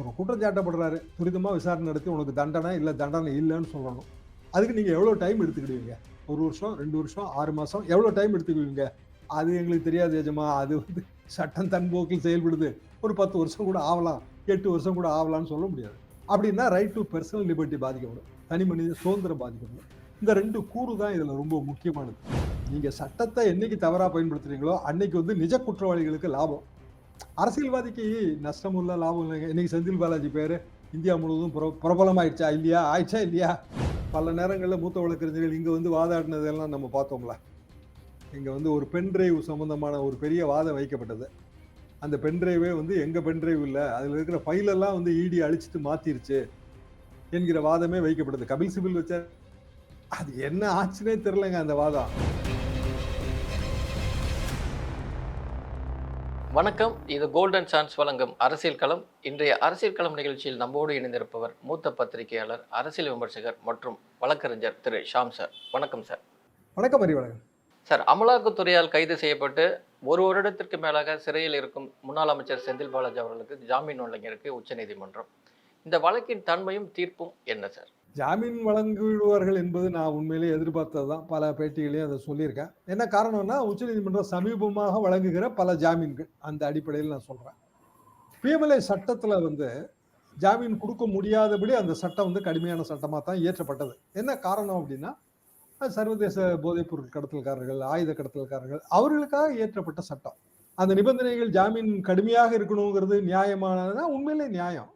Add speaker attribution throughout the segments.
Speaker 1: ஒரு குற்றம் சாட்டப்படுறாரு துரிதமாக விசாரணை நடத்தி உனக்கு தண்டனை இல்லை தண்டனை இல்லைன்னு சொல்லணும் அதுக்கு நீங்கள் எவ்வளோ டைம் எடுத்துக்கிடுவீங்க? ஒரு வருஷம் ரெண்டு வருஷம் ஆறு மாதம் எவ்வளோ டைம் எடுத்துக்குவீங்க அது எங்களுக்கு தெரியாது எஜமா அது வந்து சட்டம் தன் போக்கில் செயல்படுது. ஒரு பத்து வருஷம் கூட ஆகலாம் எட்டு வருஷம் கூட ஆகலாம்னு சொல்ல முடியாது. அப்படின்னா ரைட் டு பர்சனல் லிபர்ட்டி பாதிக்கப்படும். தனி மனித சுதந்திரம் பாதிக்கப்படும். இந்த ரெண்டு கூறு தான் இதில் ரொம்ப முக்கியமானது. நீங்கள் சட்டத்தை என்னைக்கு தவறாக பயன்படுத்துறீங்களோ அன்னைக்கு வந்து நிஜ குற்றவாளிகளுக்கு லாபம். அரசியல்வாதிக்கு நஷ்டம் இல்லை லாபம் இல்லைங்க இன்னைக்கு செந்தில் பாலாஜி பேர். இந்தியா முழுவதும் புர பிரபலமாயிடுச்சா? இல்லையா? ஆயிடுச்சா? இல்லையா? பல நேரங்களில் மூத்த வழக்கறிஞர்கள் இங்கே வந்து வாதாடினதெல்லாம் நம்ம பார்த்தோம்ல. இங்கே வந்து ஒரு பென் டிரைவ் சம்மந்தமான ஒரு பெரிய வாதம் வைக்கப்பட்டது. அந்த பென் டிரைவே வந்து எங்கள் பென் டிரைவ் இல்லை அதில் இருக்கிற ஃபைலெல்லாம் வந்து இடி அழிச்சிட்டு மாற்றிருச்சு என்கிற வாதமே வைக்கப்பட்டது. கபில் சிபில் வச்ச அது என்ன ஆச்சுன்னே தெரிலங்க அந்த வாதம்.
Speaker 2: வணக்கம். இது கோல்டன் சான்ஸ் வழங்கும் அரசியல் களம். இன்றைய அரசியல் களம் நிகழ்ச்சியில் நம்மோடு இணைந்திருப்பவர் மூத்த பத்திரிகையாளர் அரசியல் விமர்சகர் மற்றும் வழக்கறிஞர் திரு ஷாம் சார். வணக்கம் சார்.
Speaker 1: வணக்கம் அறிவழகன்
Speaker 2: சார் அமலாக்கத்துறையால் கைது செய்யப்பட்டு ஒரு வருடத்திற்கு மேலாக சிறையில் இருக்கும் முன்னாள் அமைச்சர் செந்தில் பாலாஜி அவர்களுக்கு ஜாமீன் வழங்கியிருக்கு உச்சநீதிமன்றம். இந்த வழக்கின் தன்மையும் தீர்ப்பும் என்ன சார்?
Speaker 1: ஜாமீன் வழங்கிவிடுவார்கள் என்பது நான் உண்மையிலே எதிர்பார்த்தது தான். பல பேட்டிகளையும் அதை சொல்லியிருக்கேன். என்ன காரணம்னா உச்சநீதிமன்றம் சமீபமாக வழங்குகிற பல ஜாமீன்கள். அந்த அடிப்படையில் நான் சொல்கிறேன் பிஎம்எல்ஏ சட்டத்தில் வந்து ஜாமீன் கொடுக்க முடியாதபடி அந்த சட்டம் வந்து கடுமையான சட்டமாக தான் இயற்றப்பட்டது. என்ன காரணம் அப்படின்னா சர்வதேச போதைப்பொருள் கடத்தல்காரர்கள் ஆயுத கடத்தல்காரர்கள் அவர்களுக்காக இயற்றப்பட்ட சட்டம். அந்த நிபந்தனைகள் ஜாமீன் கடுமையாக இருக்கணுங்கிறது நியாயமானதுன்னா உண்மையிலே நியாயம்.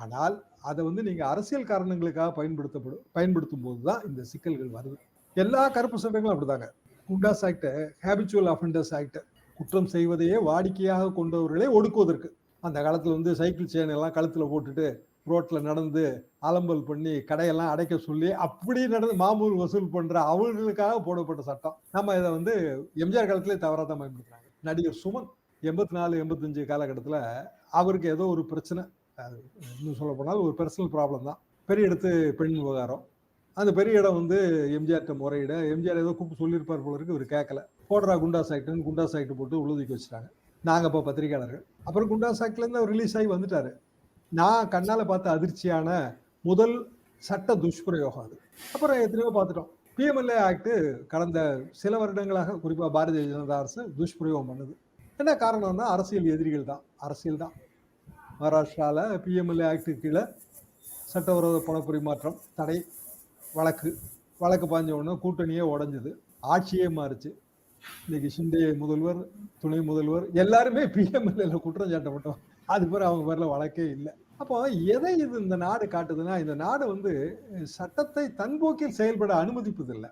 Speaker 1: ஆனால் அதை வந்து நீங்கள் அரசியல் காரணங்களுக்காக பயன்படுத்தப்படும் பயன்படுத்தும் போது தான் இந்த சிக்கல்கள் வருது. எல்லா கருப்பு சட்டங்களும் அப்படிதாங்க. Goondas act habitual offenders act குற்றம் செய்வதையே வாடிக்கையாக கொண்டவர்களை ஒடுக்குவதற்கு. அந்த காலத்தில் வந்து சைக்கிள் செயின் எல்லாம் கழுத்தில் போட்டுட்டு ரோட்டில் நடந்து அலம்பல் பண்ணி கடையெல்லாம் அடைக்க சொல்லி அப்படி நடந்து மாமூல் வசூல் பண்ணுற அவர்களுக்காக போடப்பட்ட சட்டம். நம்ம இதை வந்து எம்ஜிஆர் காலத்திலே தவறாக தான் பயன்படுத்துகிறாங்க நடிகர் சுமன் எண்பத்தி நாலு எண்பத்தஞ்சு காலகட்டத்தில் அவருக்கு ஏதோ ஒரு பிரச்சனை இன்னும் சொல்ல போனால் ஒரு பர்சனல் ப்ராப்ளம் தான். பெரிய இடத்து பெண் விவகாரம். அந்த பெரிய இடம் வந்து எம்ஜிஆர்கிட்ட முறையிட எம்ஜிஆர் ஏதோ கூப்பிட்டு சொல்லியிருப்பார் போல இருக்கு இவர் கேட்கல போடுறா குண்டாஸ் ஆக்ட்னு குண்டாஸ் ஆக்ட் போட்டு உழுதுக்கி வச்சுட்டாங்க. நாங்கள் அப்போ பத்திரிகையாளர்கள். அப்புறம் குண்டாஸ் ஆக்ட்லேருந்து அவர் ரிலீஸ் ஆகி வந்துட்டார். நான் கண்ணால் பார்த்த அதிர்ச்சியான முதல் சட்ட துஷ்பிரயோகம் அது. அப்புறம் எத்தனையோ பார்த்துட்டோம். பிஎம்எல்ஏ ஆக்டு கடந்த சில வருடங்களாக குறிப்பாக பாரதிய ஜனதா அரசு துஷ்பிரயோகம் பண்ணுது. என்ன காரணம்னா அரசியல் எதிரிகள் தான். அரசியல் தான். மகாராஷ்டிராவில் பிஎம்எல்ஏ ஆக்டு கீழே சட்டவிரோத பண பரிமாற்றம் தடை வழக்கு வழக்கு பாஞ்ச உடனே கூட்டணியே உடஞ்சது. ஆட்சியே மாறுச்சு. இன்னைக்கு ஷிண்டே முதல்வர் துணை முதல்வர் எல்லாருமே பிஎம்எல்ஏல குற்றம் சாட்டப்பட்டோம் அது பேர் அவங்க பேரில் வழக்கே இல்லை. அப்போ எதை இது இந்த நாடு காட்டுதுன்னா இந்த நாடு வந்து சட்டத்தை தன்போக்கில் செயல்பட அனுமதிப்பதில்லை.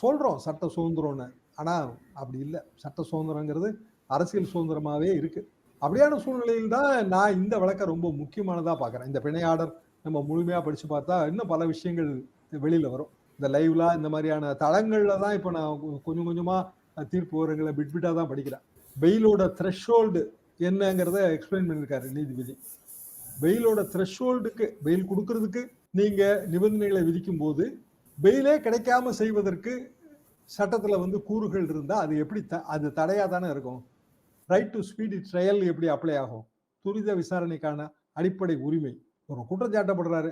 Speaker 1: சொல்கிறோம் சட்ட சுதந்திரம்னு. ஆனால் அப்படி இல்லை. சட்ட சுதந்திரங்கிறது அரசியல் சுதந்திரமாகவே இருக்குது அப்படியான சூழ்நிலையில் தான் நான் இந்த வழக்கை ரொம்ப முக்கியமானதாக பார்க்குறேன். இந்த பிணையாடர் நம்ம முழுமையாக படித்து பார்த்தா இன்னும் பல விஷயங்கள் வெளியில் வரும். இந்த லைவ்ல இந்த மாதிரியான தளங்களில் தான் இப்போ நான் கொஞ்சம் கொஞ்சமாக தீர்ப்பு விவரங்களை பிட் பிட்டா தான் படிக்கிறேன். பெயிலோட த்ரெஷ்ஹோல்டு என்னங்கிறத எக்ஸ்பிளைன் பண்ணியிருக்காரு நீதிபதி. பெயிலோட த்ரெஷ்ஹோல்டுக்கு பெயில் கொடுக்கறதுக்கு நீங்கள் நிபந்தனைகளை விதிக்கும் போது பெயிலே கிடைக்காம செய்வதற்கு சட்டத்தில் வந்து கூறுகள் இருந்தால் அது எப்படி த அது தடையாக தானே இருக்கும். ரைட் டு ஸ்பீடி ட்ரையல் எப்படி அப்ளை ஆகும்? துரித விசாரணைக்கான அடிப்படை உரிமை. ஒரு குற்றம் சாட்டப்படுறாரு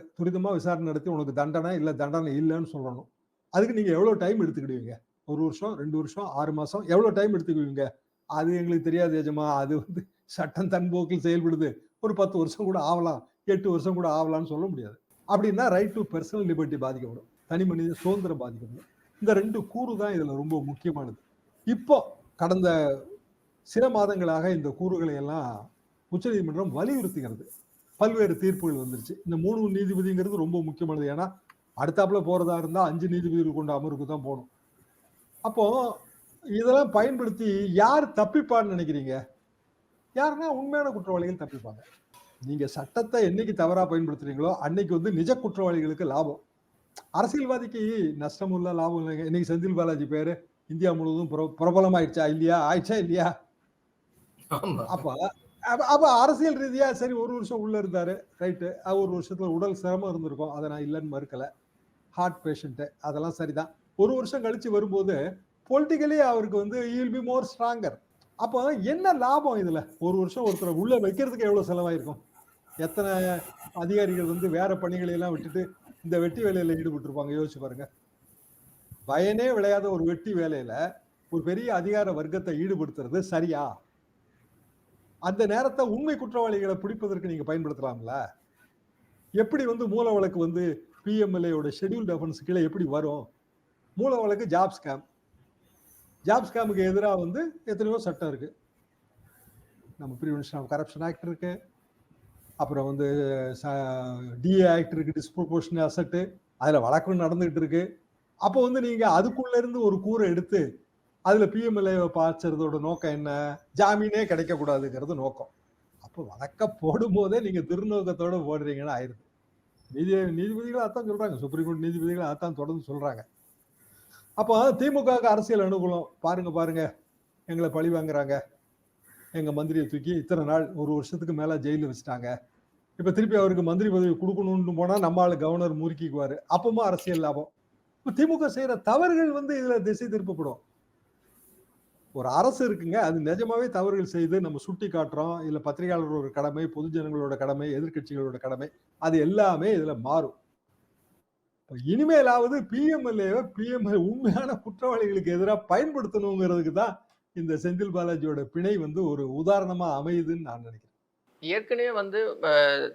Speaker 1: விசாரணை நடத்தி உனக்கு தண்டனை இல்லை தண்டனை இல்லைன்னு சொல்லணும். அதுக்கு நீங்கள் எவ்வளோ டைம் எடுத்துக்கிடுவீங்க? ஒரு வருஷம் ரெண்டு வருஷம் ஆறு மாதம் எவ்வளோ டைம் எடுத்துக்குவீங்க அது எங்களுக்கு தெரியாது எஜமா அது வந்து சட்டம் தன்போக்கில் செயல்படுது. ஒரு பத்து வருஷம் கூட ஆகலாம் எட்டு வருஷம் கூட ஆகலாம்னு சொல்ல முடியாது. அப்படின்னா ரைட் டு பர்சனல் லிபர்ட்டி பாதிக்கப்படும். தனி மனித சுதந்திரம் பாதிக்கப்படும். இந்த ரெண்டு கூறு தான் இதில் ரொம்ப முக்கியமானது. இப்போ கடந்த சில மாதங்களாக இந்த கூறுகளை எல்லாம் உச்சநீதிமன்றம் வலியுறுத்துகிறது. பல்வேறு தீர்ப்புகள் வந்துருச்சு. இந்த மூணு நீதிபதிங்கிறது ரொம்ப முக்கியமானது. ஏன்னா அடுத்தாப்புல போறதா இருந்தால் அஞ்சு நீதிபதிகள் கொண்ட அமர்வுக்கு தான் போகணும். அப்போ இதெல்லாம் பயன்படுத்தி யார் தப்பிப்பான்னு நினைக்கிறீங்க? யாருன்னா உண்மையான குற்றவாளிகள் தப்பிப்பாங்க. நீங்க சட்டத்தை என்னைக்கு தவறா பயன்படுத்துறீங்களோ அன்னைக்கு வந்து நிஜ குற்றவாளிகளுக்கு லாபம். அரசியல்வாதிக்கு நஷ்டமும் இல்ல லாபம் இல்லைங்க. இன்னைக்கு செந்தில் பாலாஜி பேரு இந்தியா முழுவதும் பிரபலமாயிடுச்சா இல்லையா? ஆயிடுச்சா இல்லையா? அப்ப அப்ப- அரசியல் ரீதியா சரி ஒரு வருஷம் உள்ள இருந்தாரு ரைட்டு ஒரு வருஷத்துல உடல் சிரமம் இருந்திருக்கும். அதை நான் இல்லைன்னு மறுக்கல. ஹார்ட் பேஷண்ட்டு அதெல்லாம் சரிதான். ஒரு வருஷம் கழிச்சு வரும்போது பொலிட்டிக்கலி அவருக்கு வந்து ஈல் பி மோர் ஸ்ட்ராங்கர் அப்போ என்ன லாபம் இதுல? ஒரு வருஷம் ஒருத்தரை உள்ள வைக்கிறதுக்கு எவ்வளவு செலவாயிருக்கும்? எத்தனை அதிகாரிகள் வந்து வேற பணிகளை எல்லாம் விட்டுட்டு இந்த வெட்டி வேலையில ஈடுபட்டிருப்பாங்க? யோசிச்சு பாருங்க. பயனே விளையாத ஒரு வெட்டி வேலையில ஒரு பெரிய அதிகார வர்க்கத்தை ஈடுபடுத்துறது சரியா? அந்த நேரத்தை உண்மை குற்றவாளிகளை பிடிப்பதற்கு நீங்க பயன்படுத்தலாம்ல? எப்படி வந்து மூல வழக்கு வந்து பிஎம்எல்ஏயோட ஷெட்யூல் டெஃபன்ஸ் கீழே எப்படி வரும்? மூல வழக்கு ஜாப் ஸ்கேம் ஜாப் ஸ்கேமுக்கு எதிராக வந்து எத்தனையோ சட்டம் இருக்கு. நம்ம ப்ரிவென்ஷன் ஆஃப் கரப்ஷன் ஆக்ட் இருக்கு. அப்புறம் வந்து டிஏ ஆக்ட் இருக்கு டிஸ்ப்ரொபோர்ஷன் அசட்டு அதில் வழக்கம் நடந்துகிட்டு இருக்கு. அப்போ வந்து நீங்கள் அதுக்குள்ளேருந்து ஒரு கூரை எடுத்து அதுல பிஎம்எல்ஏ பாய்ச்சறதோட நோக்கம் என்ன? ஜாமீனே கிடைக்க கூடாதுங்கிறது நோக்கம். அப்போ வழக்க போடும் போதே நீங்க துர்நோக்கத்தோட போடுறீங்கன்னு ஆயிருது நீதி நீதிபதிகள் அதான் சொல்றாங்க. சுப்ரீம் கோர்ட் நீதிபதிகள் அதான் தொடர்ந்து சொல்றாங்க. அப்போ திமுக அரசியல் அனுகூலம். பாருங்க பாருங்க. எங்களை பழி வாங்குறாங்க. எங்க மந்திரியை தூக்கி இத்தனை நாள் ஒரு வருஷத்துக்கு மேல ஜெயில வச்சுட்டாங்க. இப்ப திருப்பி அவருக்கு மந்திரி பதவி கொடுக்கணும்னு போனா நம்ம ஆளு கவர்னர் முறுக்கிக்குவாரு. அப்பவும் அரசியல் லாபம். இப்ப திமுக செய்யற தவறுகள் வந்து இதுல திசை திருப்பப்படும். ஒரு அரசு இருக்குங்க. அது நிஜமாவே தவறுகள் செய்து நம்ம சுட்டி காட்டுறோம். இல்ல பத்திரிகையாளர்களோட கடமை பொதுஜனங்களோட கடமை எதிர்க்கட்சிகளோட கடமை அது எல்லாமே இதுல மாறும். இனிமேலாவது பிஎம்எல்ஏவை பிஎம்எல் உண்மையான குற்றவாளிகளுக்கு எதிராக பயன்படுத்தணுங்கிறதுக்கு தான் இந்த செந்தில் பாலாஜியோட பிணை வந்து ஒரு உதாரணமா அமையுதுன்னு நான் நினைக்கிறேன்.
Speaker 2: ஏற்கனவே வந்து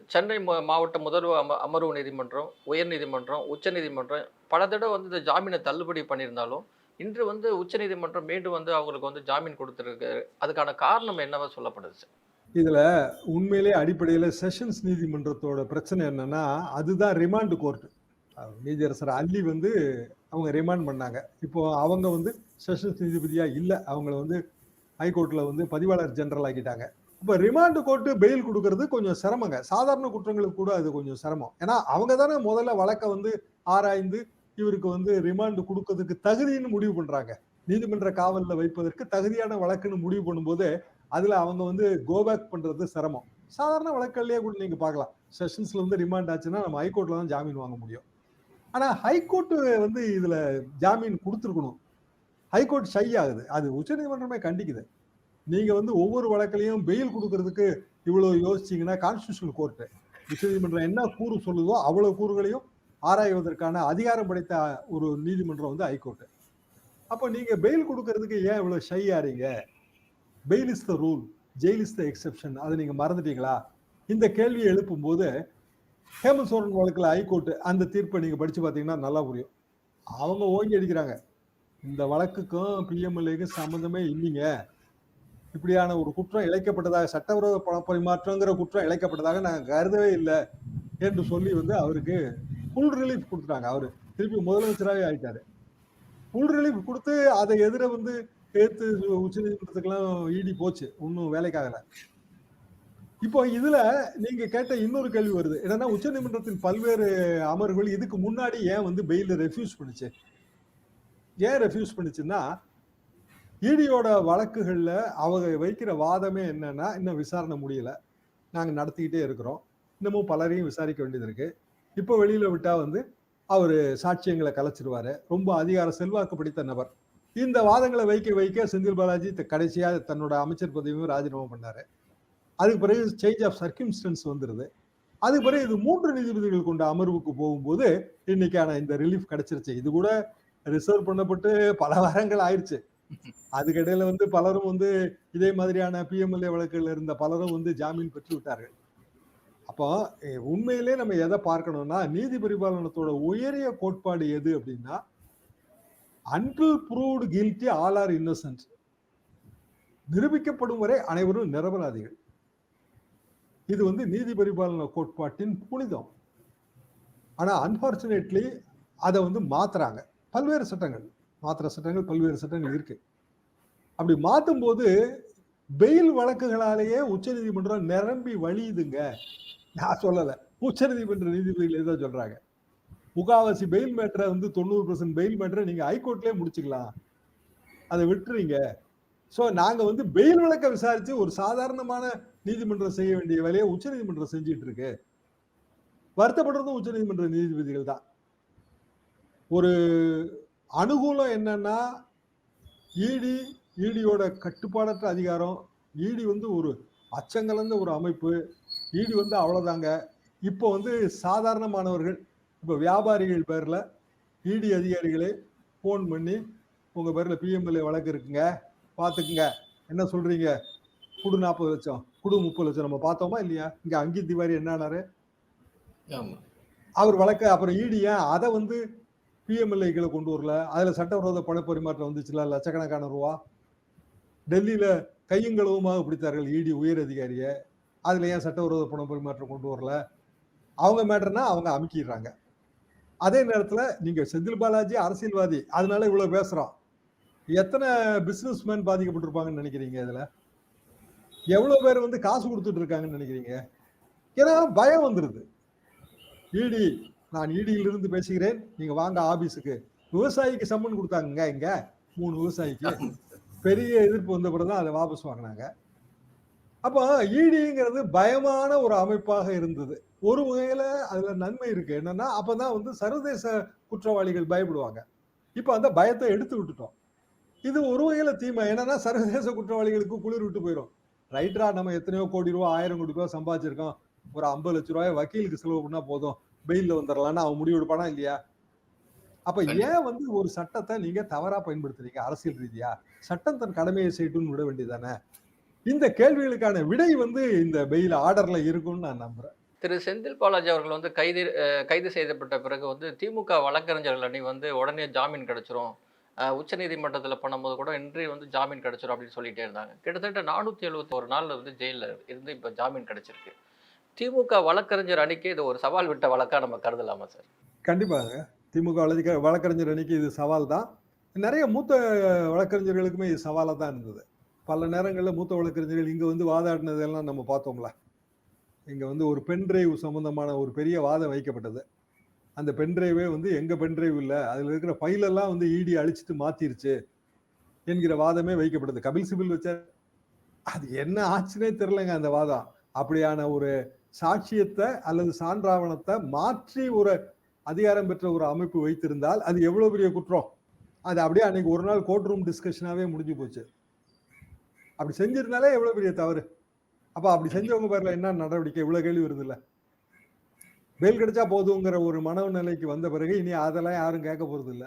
Speaker 2: சென்னை மா- மாவட்ட முதல்வர் அம அமர்வு நீதிமன்றம் உயர் நீதிமன்றம் உச்ச நீதிமன்றம் பல தடவை வந்து இந்த ஜாமீனை தள்ளுபடி பண்ணியிருந்தாலும் இன்று வந்து உச்சநீதிமன்றம் மீண்டும் வந்து அவங்களுக்கு வந்து ஜாமீன் கொடுத்துருக்கு அதுக்கான காரணம் என்னவா சொல்லப்படுது இதில்
Speaker 1: இதுல உண்மையிலே அடிப்படையில செஷன்ஸ் நீதிமன்றத்தோட பிரச்சனை என்னன்னா அதுதான் ரிமாண்ட் கோர்ட் நீதியரசர் அல்லி வந்து அவங்க ரிமாண்ட் பண்ணாங்க. இப்போ அவங்க வந்து செஷன்ஸ் நீதிபதியா இல்லை அவங்கள வந்து ஹைகோர்ட்ல வந்து பதிவாளர் ஜெனரல் ஆக்கிட்டாங்க. இப்போ ரிமாண்ட் கோர்ட்டு பெயில் கொடுக்கறது கொஞ்சம் சிரமங்க. சாதாரண குற்றங்களுக்கு கூட அது கொஞ்சம் சிரமம். ஏன்னா அவங்க தானே முதல்ல வழக்கை வந்து ஆராய்ந்து இவருக்கு வந்து ரிமாண்ட் கொடுக்கறதுக்கு தகுதின்னு முடிவு பண்றாங்க. நீதிமன்ற காவலில் வைப்பதற்கு தகுதியான வழக்குன்னு முடிவு பண்ணும்போது அதுல அவங்க வந்து கோபேக் பண்றது சிரமம். சாதாரண வழக்கல்லையே கூட நீங்க பார்க்கலாம். செஷன்ஸ்ல வந்து ரிமாண்ட் ஆச்சுன்னா நம்ம ஹைகோர்ட்ல தான் ஜாமீன் வாங்க முடியும். ஆனா ஹைகோர்ட் வந்து இதுல ஜாமீன் கொடுத்துருக்கணும். ஹைகோர்ட் ஷை ஆகுது. அது உச்சநீதிமன்றமே கண்டிக்குது. நீங்க வந்து ஒவ்வொரு வழக்கிலையும் பெயில் கொடுக்கறதுக்கு இவ்வளவு யோசிச்சீங்கன்னா கான்ஸ்டியூஷனல் கோர்ட்டு உச்சநீதிமன்றம் என்ன கூறு சொல்லுதோ அவ்வளவு கூறுகளையும் ஆராய்வதற்கான அதிகாரம் படைத்த ஒரு நீதிமன்றம் வந்து ஹைகோர்ட்டு. அப்போ நீங்கள் பெயில் கொடுக்கறதுக்கு ஏன் இவ்வளோ shy bail is the rule jail is the exception அதை நீங்கள் மறந்துட்டீங்களா? இந்த கேள்வியை எழுப்பும் போது ஹேமந்த் சோரன் வழக்கில் ஹைகோர்ட்டு அந்த தீர்ப்பை நீங்கள் படித்து பார்த்தீங்கன்னா நல்லா புரியும். அவங்க ஓங்கி அடிக்கிறாங்க. இந்த வழக்குக்கும் பிஎம்எல்ஏக்கும் சம்மந்தமே இல்லைங்க. இப்படியான ஒரு குற்றம் இழைக்கப்பட்டதாக சட்டவிரோத பண பரிமாற்றங்கிற குற்றம் இழைக்கப்பட்டதாக நாங்கள் கருதவே இல்லை என்று சொல்லி வந்து அவருக்கு ஃபுல் ரிலீஃப் கொடுத்துட்டாங்க. அவரு திருப்பி முதலமைச்சராகவே ஆயிட்டாரு. ஃபுல் ரிலீஃப் கொடுத்து அதை எதிர வந்து எடுத்து உச்சநீதிமன்றத்துக்கெல்லாம் இடி போச்சு. ஒன்றும் வேலைக்காகல. இப்போ இதுல நீங்க கேட்ட இன்னொரு கேள்வி வருது. என்னன்னா உச்சநீதிமன்றத்தின் பல்வேறு அமர்வுகள் இதுக்கு முன்னாடி ஏன் வந்து பெயில ரெஃப்யூஸ் பண்ணுச்சு? ஏன் ரெஃப்யூஸ் பண்ணுச்சுன்னா இடியோட வழக்குகளில் அவங்க வைக்கிற வாதமே என்னன்னா இன்னும் விசாரணை முடியல. நாங்கள் நடத்திக்கிட்டே இருக்கிறோம். இன்னமும் பலரையும் விசாரிக்க வேண்டியது இருக்குது இப்போ வெளியில விட்டா வந்து அவர் சாட்சியங்களை கலைச்சிருவார். ரொம்ப அதிகார செல்வாக்கு பிடித்த நபர். இந்த வாதங்களை வைக்க வைக்க செந்தில் பாலாஜி கடைசியாக கடைசியா தன்னோட அமைச்சர் பதவியும் ராஜினாமா பண்ணாரு. அதுக்கு பிறகு சேஞ்ச் ஆஃப் சர்க்கிம்ஸ்டன்ஸ் வந்துருது. அதுக்கு பிறகு இது மூன்று நீதிபதிகள் கொண்ட அமர்வுக்கு போகும்போது இன்னைக்கான இந்த ரிலீஃப் கிடைச்சிருச்சு. இது கூட ரிசர்வ் பண்ணப்பட்டு பல வாரங்கள் ஆயிடுச்சு. அதுக்கிடையில வந்து பலரும் வந்து இதே மாதிரியான பிஎம்எல்ஏ வழக்குகள் இருந்த பலரும் வந்து ஜாமீன் பெற்று விட்டார்கள் அப்போ உண்மையிலே நம்ம எதை பார்க்கணும்னா நீதி பரிபாலனத்தோட உயரிய கோட்பாடு எது அப்படின்னா until proved guilty all are innocent நிரூபிக்கப்படும் வரை அனைவரும் நிரபராதிகள். இது வந்து நீதி பரிபாலன கோட்பாட்டின் புனிதம். ஆனால் அன்பார்ச்சுனேட்லி அதை வந்து மாத்துறாங்க. பல்வேறு சட்டங்கள். மாத்திர சட்டங்கள் பல்வேறு சட்டங்கள் இருக்கு. அப்படி மாற்றும் போது பெயில் வழக்குகளாலேயே உச்சநீதிமன்றம் நிரம்பி வழியுதுங்க. நான் சொல்லலை. உச்சநீதிமன்ற நீதிபதிகள் தான் சொல்றாங்க? முகாவாசி பெயில் மேட்டரை வந்து தொண்ணூறு பர்சன்ட் பெயில் மேட்டரை நீங்க ஹைகோர்ட்லயே முடிச்சுக்கலாம். அதை விட்டுறீங்க. ஸோ நாங்கள் வந்து பெயில் வழக்க விசாரிச்சு ஒரு சாதாரணமான நீதிமன்றம் செய்ய வேண்டிய வேலையை உச்சநீதிமன்றம் செஞ்சிட்டு இருக்கு. வருத்தப்படுறதும் உச்சநீதிமன்ற நீதிபதிகள் தான். ஒரு அனுகூலம் என்னன்னா இடி இடியோட கட்டுப்பாடற்ற அதிகாரம். இடி வந்து ஒரு அச்சங்கலந்த ஒரு அமைப்பு. இடி வந்து அவ்வளவுதாங்க. இப்போ வந்து சாதாரணமானவர்கள் இப்போ வியாபாரிகள் பேர்ல இடி அதிகாரிகளே ஃபோன் பண்ணி உங்க பேர்ல பிஎம்எல்ஏ வழக்கு இருக்குங்க பாத்துக்குங்க. என்ன சொல்றீங்க? குடு நாற்பது லட்சம் குடு முப்பது லட்சம் நம்ம பார்த்தோமா இல்லையா? இங்க அங்கி திவாரி என்னானாரு அவர் வழக்கு அப்புறம் இடி ஏன்? அதை வந்து பிஎம்எல்ஏக்களை கொண்டு வரல. அதுல சட்டவிரோத பண பரிமாற்றம் வந்துச்சுல லட்சக்கணக்கான ரூபா. டெல்லியில கையங்களவுமாக பிடித்தார்கள் இடி உயர் அதிகாரிய. அதில் ஏன் சட்டவிரோத பண பரிமாற்றம் கொண்டு வரல? அவங்க மேட்டர்னா அவங்க அமுக்கிடுறாங்க. அதே நேரத்தில் நீங்கள் செந்தில் பாலாஜி அரசியல்வாதி அதனால இவ்வளோ பேசுகிறோம் எத்தனை பிஸ்னஸ் மேன் பாதிக்கப்பட்டிருப்பாங்கன்னு நினைக்கிறீங்க இதில்? எவ்வளோ பேர் வந்து காசு கொடுத்துட்டு இருக்காங்கன்னு நினைக்கிறீங்க? ஏன்னா பயம் வந்துடுது இடி நான் இடியிலிருந்து பேசுகிறேன். நீங்கள் வாங்க ஆபீஸுக்கு. விவசாயிக்கு சம்மன் கொடுத்தாங்க இங்கே? மூணு விவசாயிக்கு. பெரிய எதிர்ப்பு வந்த பிறகுதான் அதை வாபஸ் வாங்கினாங்க. அப்போ ஈடிங்கிறது பயமான ஒரு அமைப்பாக இருந்தது. ஒரு வகையில அதுல நன்மை இருக்கு. என்னன்னா அப்பதான் வந்து சர்வதேச குற்றவாளிகள் பயப்படுவாங்க. இப்ப அந்த பயத்தை எடுத்து விட்டுட்டோம். இது ஒரு வகையில தீமை. என்னன்னா சர்வதேச குற்றவாளிகளுக்கு குளிர் விட்டு போயிடும் ரைட்டரா நம்ம எத்தனையோ கோடி ரூபா ஆயிரம் கோடி ரூபாய் சம்பாதிச்சிருக்கோம். ஒரு ஐம்பது லட்ச ரூபாய் வக்கீலுக்கு செலவு பண்ணா போதும். பெயில்ல வந்துடலாம்னு அவன் முடிவு எடுப்பானா இல்லையா? அப்ப ஏன் வந்து ஒரு சட்டத்தை நீங்க தவறா பயன்படுத்துறீங்க அரசியல் ரீதியா? சட்டம் தன் கடமையை செய்யட்டும்னு விட வேண்டியதானே இந்த கேள்விகளுக்கான விடை வந்து இந்த பெயில் ஆர்டர்ல இருக்கும்னு நான் நம்புறேன்.
Speaker 2: திரு செந்தில் பாலாஜி அவர்கள் வந்து கைது கைது செய்யப்பட்ட பிறகு வந்து திமுக வழக்கறிஞர்கள் அணி வந்து உடனே ஜாமீன் கிடைச்சிரும். அஹ், உச்சநீதிமன்றத்தில் பண்ணும்போது கூட இன்றே வந்து ஜாமீன் கிடைச்சிரும் அப்படின்னு சொல்லிட்டே இருந்தாங்க. கிட்டத்தட்ட நானூற்றி எழுபத்தி ஒரு நாள்ல வந்து ஜெயிலில் இருந்து இப்போ ஜாமீன் கிடைச்சிருக்கு. திமுக வழக்கறிஞர் அணிக்கு இது ஒரு சவால் விட்ட வழக்கா நம்ம கருதலாமா சார்?
Speaker 1: கண்டிப்பாங்க திமுக வழக்க வழக்கறிஞர் அணிக்கு இது சவால் தான். நிறைய மூத்த வழக்கறிஞர்களுக்குமே இது சவாலாக தான் இருந்தது. பல நேரங்களில் மூத்த வழக்கறிஞர்கள் இங்கே வந்து வாதாடினதெல்லாம் நம்ம பார்த்தோம்ல. இங்கே வந்து ஒரு பென் டிரைவ் சம்மந்தமான ஒரு பெரிய வாதம் வைக்கப்பட்டது. அந்த பென் டிரைவே வந்து எங்கள் பென் டிரைவ் இல்லை அதில் இருக்கிற ஃபைலெல்லாம் வந்து இடி அழிச்சிட்டு மாற்றிருச்சு என்கிற வாதமே வைக்கப்பட்டது. கபில் சிபில் வச்சார் அது என்ன ஆச்சுன்னே தெரிலங்க அந்த வாதம். அப்படியான ஒரு சாட்சியத்தை அல்லது சான்றாவணத்தை மாற்றி ஒரு அதிகாரம் பெற்ற ஒரு அமைப்பு வைத்திருந்தால் அது எவ்வளோ பெரிய குற்றம்? அது அப்படியே அன்னைக்கு ஒரு நாள் கோர்ட் ரூம் டிஸ்கஷனாகவே முடிஞ்சு போச்சு. அப்படி செஞ்சிருந்தாலே எவ்வளவு பெரிய தவறு? அப்ப அப்படி செஞ்சவங்க பேர்ல என்ன நடவடிக்கை? இவ்வளவு கேள்வி வருது இல்ல. பெயில் கிடைச்சா போதுங்கிற ஒரு மனநிலைக்கு வந்த பிறகு இனி அதெல்லாம் யாரும் கேட்க போறது இல்ல.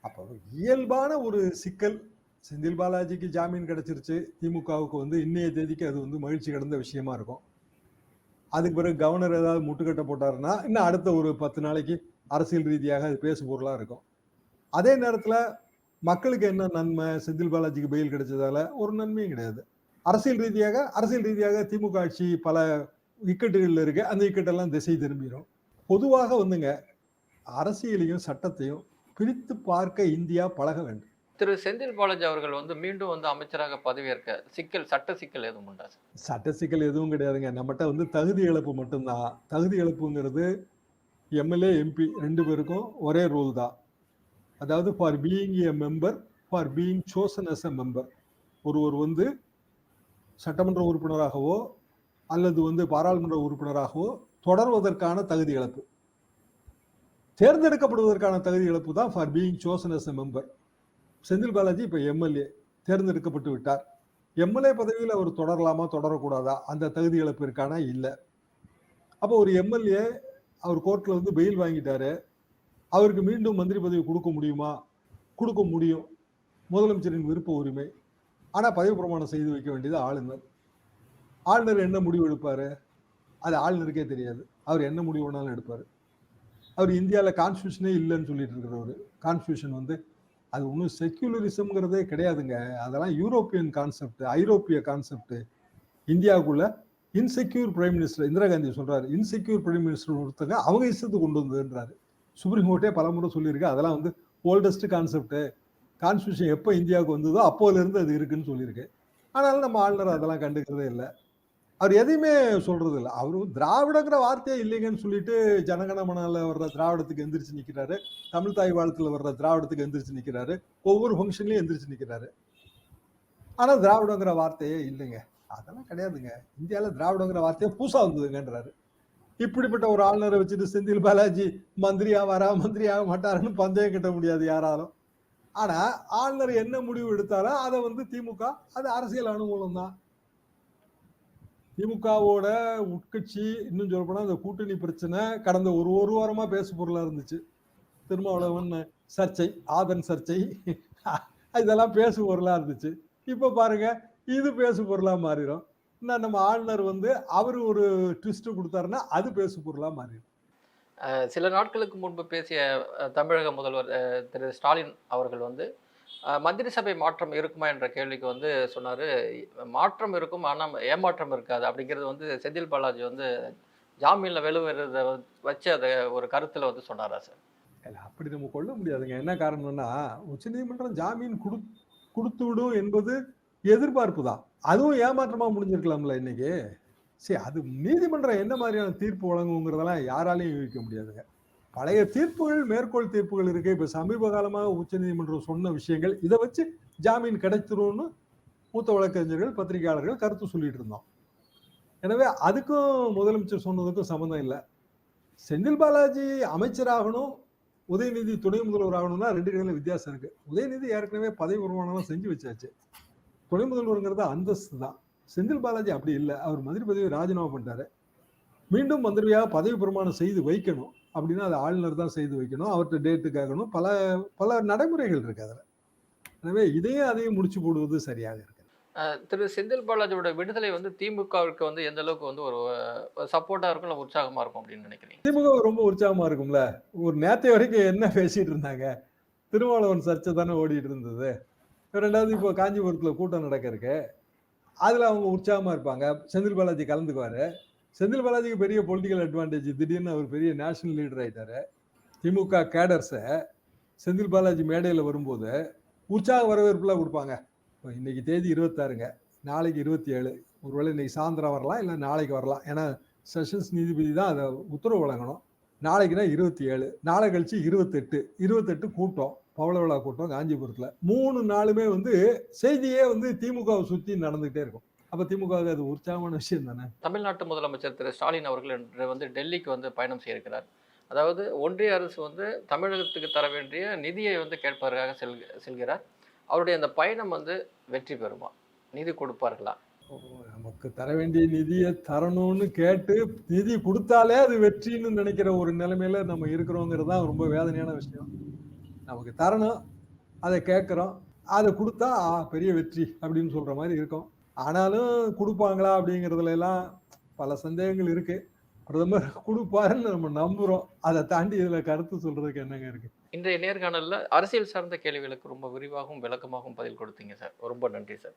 Speaker 1: அப்போ இயல்பான ஒரு சிக்கல். செந்தில் பாலாஜிக்கு ஜாமீன் கிடைச்சிருச்சு. திமுகவுக்கு வந்து இன்னைய தேதிக்கு அது வந்து மகிழ்ச்சி கடந்த விஷயமா இருக்கும். அதுக்கு பிறகு கவர்னர் ஏதாவது முட்டுக்கட்டை போட்டாருன்னா இன்னும் அடுத்த ஒரு பத்து நாளைக்கு அரசியல் ரீதியாக அது பேசு பொருளாக இருக்கும். அதே நேரத்தில் மக்களுக்கு என்ன நன்மை? செந்தில் பாலாஜிக்கு பெயில் கிடைச்சதால ஒரு நன்மையும் கிடையாது. அரசியல் ரீதியாக அரசியல் ரீதியாக திமுக ஆட்சி பல இக்கட்டுகள்ல இருக்கு. அந்த இக்கட்டெல்லாம் திசை திரும்பிடும் பொதுவாக வந்துங்க அரசியலையும் சட்டத்தையும் பிரித்து பார்க்க இந்தியா பழக வேண்டும்.
Speaker 2: திரு செந்தில் பாலாஜி அவர்கள் வந்து மீண்டும் வந்து அமைச்சராக பதவியேற்க சிக்கல் சட்ட சிக்கல் எதுவும் உண்டா
Speaker 1: சட்ட சிக்கல் எதுவும் கிடையாதுங்க. நம்மகிட்ட வந்து தகுதி இழப்பு மட்டும்தான். தகுதி இழப்புங்கிறது எம்எல்ஏ எம்பி ரெண்டு பேருக்கும் ஒரே ரூல் தான். அதாவது for being a member for being chosen as a member ஒருவர் வந்து சட்டமன்ற உறுப்பினராகவோ அல்லது வந்து பாராளுமன்ற உறுப்பினராகவோ தொடர்வதற்கான தகுதி இழப்பு. தேர்ந்தெடுக்கப்படுவதற்கான தகுதி இழப்பு தான் for being chosen as a member Senthil Balaji இப்போ எம்எல்ஏ தேர்ந்தெடுக்கப்பட்டு விட்டார். எம்எல்ஏ பதவியில் அவர் தொடரலாமா தொடரக்கூடாதா? அந்த தகுதி இழப்பு இருக்கானா இல்லை. அப்போ ஒரு எம்எல்ஏ அவர் கோர்ட்டில் வந்து பெயில் வாங்கிட்டாரு. அவருக்கு மீண்டும் மந்திரி பதவி கொடுக்க முடியுமா? கொடுக்க முடியும். முதலமைச்சரின் விருப்ப உரிமை. ஆனால் பதவி பிரமாணம் செய்து வைக்க வேண்டியது ஆளுநர். ஆளுநர் என்ன முடிவு எடுப்பார்? அது ஆளுநருக்கே தெரியாது. அவர் என்ன முடிவு வேணாலும் எடுப்பார். அவர் இந்தியாவில் கான்ஸ்டியூஷனே இல்லைன்னு சொல்லிட்டு இருக்கிறவர். கான்ஸ்டியூஷன் வந்து அது ஒன்றும் செக்யூலரிசம்ங்கிறதே கிடையாதுங்க. அதெல்லாம் யூரோப்பியன் கான்செப்ட் ஐரோப்பிய concept இந்தியாவுக்குள்ள insecure prime minister Indira Gandhi சொல்றாரு இன்செக்யூர் பிரைம் மினிஸ்டர் ஒருத்தங்க அவங்க இஷ்டத்துக்கு கொண்டு வந்ததுன்றாரு. சுப்ரீம் கோர்ட்டே பலமுறை சொல்லியிருக்கு. அதெல்லாம் வந்து ஓல்டஸ்ட் கான்செப்ட் கான்ஸ்டியூஷன் எப்போ இந்தியாவுக்கு வந்ததோ அப்போதுலேருந்து அது இருக்குன்னு சொல்லியிருக்கு. ஆனாலும் நம்ம ஆளுநர் அதெல்லாம் கண்டுக்கிறதே இல்லை. அவர் எதையுமே சொல்றது இல்லை. அவரு திராவிடங்கிற வார்த்தையே இல்லைங்கன்னு சொல்லிட்டு ஜனகணமனால வர்ற திராவிடத்துக்கு எந்திரிச்சு நிற்கிறாரு தமிழ் தாய் வாழ்த்துல வர்ற திராவிடத்துக்கு எந்திரிச்சு நிற்கிறாரு ஒவ்வொரு ஃபங்க்ஷன்லையும் எந்திரிச்சு நிற்கிறாரு ஆனால் திராவிடங்கிற வார்த்தையே இல்லைங்க. அதெல்லாம் கிடையாதுங்க. இந்தியாவில் திராவிடங்கிற வார்த்தையே பூசா வந்ததுங்கன்றாரு. இப்படிப்பட்ட ஒரு ஆளுநரை வச்சுட்டு செந்தில் பாலாஜி மந்திரியா வரா மந்திரியாக மாட்டாருன்னு பந்தயம் கட்ட முடியாது யாராலும். ஆனா ஆளுநர் என்ன முடிவு எடுத்தாரோ அதை வந்து திமுக அது அரசியல் அனுகூலம் தான். திமுகவோட உட்கட்சி இன்னும் சொல்ல போனா அந்த கூட்டணி பிரச்சனை கடந்த ஒரு ஒரு வாரமா பேசு பொருளா இருந்துச்சு. திருமாவளவன் சர்ச்சை ஆதன் சர்ச்சை இதெல்லாம் பேசு பொருளா இருந்துச்சு. இப்ப பாருங்க இது பேசு பொருளா மாறிடும். நம்ம ஆளுநர் வந்து அவர் ஒரு ட்விஸ்ட் கொடுத்தாருன்னா அது பேசு பொருளா மாறிடும்.
Speaker 2: சில நாட்களுக்கு முன்பு பேசிய தமிழக முதல்வர் திரு ஸ்டாலின் அவர்கள் வந்து மந்திரி சபை மாற்றம் இருக்குமா என்ற கேள்விக்கு வந்து சொன்னாரு. மாற்றம் இருக்கும் ஆனால் ஏமாற்றம் இருக்காது அப்படிங்கிறது வந்து செந்தில் பாலாஜி வந்து ஜாமீன்ல வெளுவறத வச்சு அதை ஒரு கருத்துல வந்து சொன்னாரா சார்?
Speaker 1: இல்ல, அப்படி நம்ம கொள்ள முடியாதுங்க. என்ன காரணம்னா உச்சநீதிமன்றம் ஜாமீன் கொடு கொடுத்து விடும் என்பது எதிர்பார்ப்பு தான். அதுவும் ஏமாற்றமா முடிஞ்சிருக்கலாம்ல இன்னைக்கு? சரி அது நீதிமன்றம் என்ன மாதிரியான தீர்ப்பு வழங்குங்கிறதெல்லாம் யாராலையும் யூகிக்க முடியாதுங்க. பழைய தீர்ப்புகள் மேற்கோள் தீர்ப்புகள் இருக்கு. இப்ப சமீப காலமாக உச்சநீதிமன்றம் சொன்ன விஷயங்கள் இதை வச்சு ஜாமீன் கிடைச்சிரும்னு மூத்த வழக்கறிஞர்கள் பத்திரிகையாளர்கள் கருத்து சொல்லிட்டு இருந்தோம். எனவே அதுக்கும் முதலமைச்சர் சொன்னதுக்கும் சம்மந்தம் இல்லை. செந்தில் பாலாஜி அமைச்சராகணும் உதயநிதி துணை முதல்வர் ஆகணும்னா ரெண்டு கடையில் வித்தியாசம் இருக்கு. உதயநிதி ஏற்கனவே பதவி பிரமாணம் செஞ்சு வச்சாச்சு. துணை முதல்வருங்கிறது அந்தஸ்து தான் செந்தில் பாலாஜி அப்படி இல்லை. அவர் மந்திரி பதவி ராஜினாமா பண்ணிட்டாரு. மீண்டும் மந்திரியாக பதவி பிரமாணம் செய்து வைக்கணும். அப்படின்னா அது ஆளுநர் தான் செய்து வைக்கணும். அவர்கிட்ட டேட்டு கேட்கணும். பல பல நடைமுறைகள் இருக்கு அதில். எனவே இதையும் அதையும் முடிச்சு போடுவது சரியாக இருக்கு
Speaker 2: திரு செந்தில் பாலாஜியோட விடுதலை வந்து திமுகவிற்கு வந்து எந்த அளவுக்கு வந்து ஒரு சப்போர்ட்டா இருக்கும் உற்சாகமா இருக்கும் அப்படின்னு நினைக்கிறீங்க?
Speaker 1: திமுக ரொம்ப உற்சாகமா இருக்கும்ல. ஒரு நேத்தை வரைக்கும் என்ன பேசிட்டு இருந்தாங்க? திருமாவளவன் சர்ச்சை தானே ஓடிட்டு இருந்தது. ரெண்டாவது இப்போ காஞ்சிபுரத்தில் கூட்டம் நடக்க இருக்கு அதில் அவங்க உற்சாகமாக இருப்பாங்க. செந்தில் பாலாஜி கலந்துக்குவார். செந்தில் பாலாஜிக்கு பெரிய பொலிட்டிக்கல் அட்வான்டேஜ் திடீர்னு அவர் பெரிய நேஷனல் லீடர் ஆயிட்டாரு. திமுக கேடர்ஸை செந்தில் பாலாஜி மேடையில் வரும்போது உற்சாக வரவேற்புலாம் கொடுப்பாங்க. இப்போ இன்னைக்கு தேதி இருபத்தாறுங்க. நாளைக்கு இருபத்தி ஏழு ஒருவேளை இன்னைக்கு சாயந்தரம் வரலாம் இல்லை நாளைக்கு வரலாம். ஏன்னா செஷன்ஸ் நீதிபதி தான் அதை உத்தரவு வழங்கணும். நாளைக்குனா இருபத்தி ஏழு நாளை கழிச்சு இருபத்தெட்டு. இருபத்தெட்டு கூட்டம். பவள விழா கூட்டம் காஞ்சிபுரத்தில். மூணு நாளுமே வந்து செய்தியே வந்து திமுகவை சுற்றி நடந்துகிட்டே இருக்கும். அப்போ திமுக அது உற்சாகமான விஷயம் தானே?
Speaker 2: தமிழ்நாட்டு முதலமைச்சர் திரு ஸ்டாலின் அவர்கள் இன்று வந்து டெல்லிக்கு வந்து பயணம் செய்திருக்கிறார். அதாவது ஒன்றிய அரசு வந்து தமிழகத்துக்கு தர வேண்டிய நிதியை வந்து கேட்பதற்காக செல் செல்கிறார். அவருடைய அந்த பயணம் வந்து வெற்றி பெறுமா? நிதி கொடுப்பார்களா?
Speaker 1: நமக்கு தர வேண்டிய நிதியை தரணும்னு கேட்டு நிதி கொடுத்தாலே அது வெற்றின்னு நினைக்கிற ஒரு நிலைமையில நம்ம இருக்கிறோங்கிறது தான் ரொம்ப வேதனையான விஷயம். நமக்கு தரணும் அதை கேட்குறோம். அதை கொடுத்தா ஆ, பெரிய வெற்றி அப்படின்னு சொல்கிற மாதிரி இருக்கும். ஆனாலும் கொடுப்பாங்களா அப்படிங்கிறதுல எல்லாம் பல சந்தேகங்கள் இருக்குது பிரதமர் கொடுப்பாருன்னு நம்ம நம்புறோம். அதை தாண்டி இதுல கருத்து சொல்றதுக்கு என்னங்க இருக்கு?
Speaker 2: இன்றைய நேர்காணலில் அரசியல் சார்ந்த கேள்விகளுக்கு ரொம்ப விரிவாகவும் விளக்கமாகவும் பதில் கொடுத்தீங்க சார். ரொம்ப நன்றி சார்.